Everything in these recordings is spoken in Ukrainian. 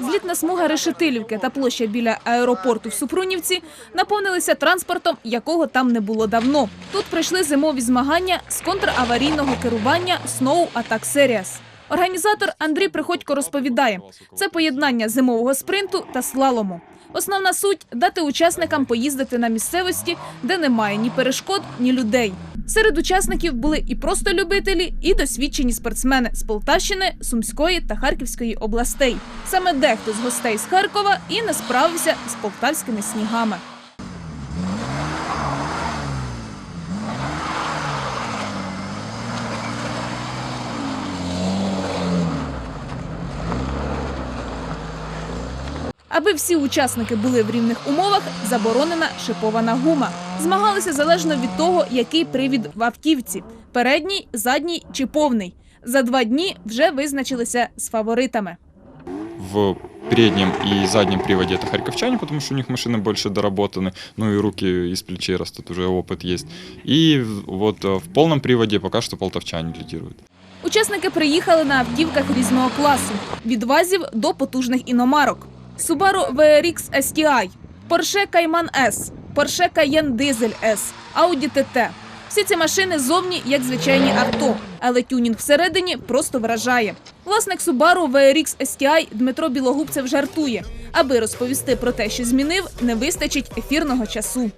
Злітна смуга Решетилівки та площа біля аеропорту в Супрунівці наповнилися транспортом, якого там не було давно. Тут прийшли зимові змагання з контраварійного керування Snow Attack Series. Організатор Андрій Приходько розповідає, це поєднання зимового спринту та слалому. Основна суть дати учасникам поїздити на місцевості, де немає ні перешкод, ні людей. Серед учасників були і просто любителі, і досвідчені спортсмени з Полтавщини, Сумської та Харківської областей. Саме дехто з гостей з Харкова і не справився з полтавськими снігами. Аби всі учасники були в рівних умовах, заборонена шипована гума. Змагалися залежно від того, який привід в автівці передній, задній чи повний. За два дні вже визначилися з фаворитами. В переднем и заднем приводе это харьковчане, потому что у них машины больше доработаны, ну и руки из плечей растут, уже опыт есть. И в- вот э, в полном приводе пока что полтавчане лидируют. Учасники приїхали на автівках різного класу від вазів до потужних іномарок: Subaru VRX STI, Porsche Cayman S, Porsche Cayenne Diesel S, Audi TT. Всі ці машини зовні як звичайні авто, але тюнінг всередині просто вражає. Власник Subaru VRX STI Дмитро Білогубцев жартує. Аби розповісти про те, що змінив, не вистачить ефірного часу.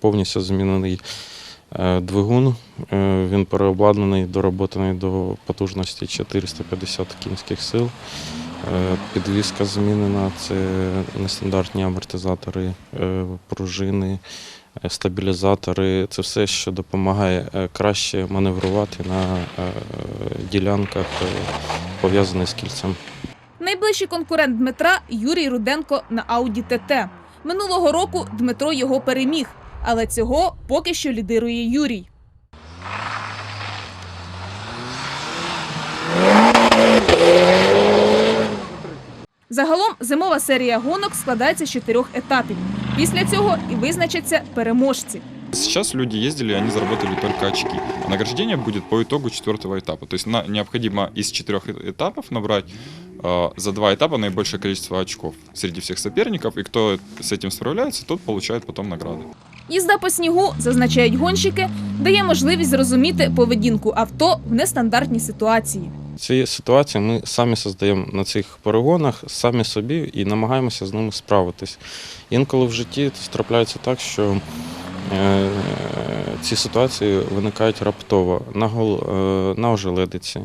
повністю змінений двигун. Е, Він переобладнаний, доработаний до потужності 450 кінських сил. Е, Підвізка змінена, це нестандартні амортизатори, е, пружини, е, стабілізатори. Це все, що допомагає е, краще маневрувати на е, ділянках, е, пов'язаних з кільцем. Найближчий конкурент Дмитра Юрій Руденко на Audi TT. Минулого року Дмитро його переміг, але цього поки що лідирує Юрій. Загалом зимова серія гонок складається з чотирьох етапів. Після цього і визначаться переможці. Сейчас люди ездили, они заработали только очки. А награждение будет по итогу четвертого этапа. То есть на- необходимо из четырех э- этапов набрать э, за два этапа наибольшее количество очков среди всех соперников. И кто с этим справляется, тот получает потом награды. Їзда по снігу, зазначають гонщики, дає можливість зрозуміти поведінку авто в нестандартній ситуації. Ці ситуації ми самі создаємо на цих перегонах, самі собі і намагаємося з ними справитись. Інколи в житті трапляється так, що ці ситуації виникають раптово на, гол, е, на ожеледиці,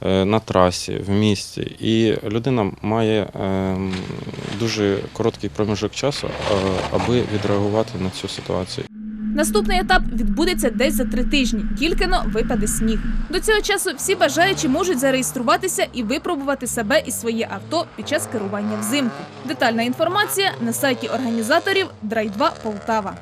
е, на трасі, в місті. І людина має е, дуже короткий проміжок часу, е, аби відреагувати на цю ситуацію. Наступний етап відбудеться десь за три тижні. Тільки но випаде сніг. До цього часу всі бажаючі можуть зареєструватися і випробувати себе і своє авто під час керування взимку. Детальна інформація на сайті організаторів Драй 2 Полтава.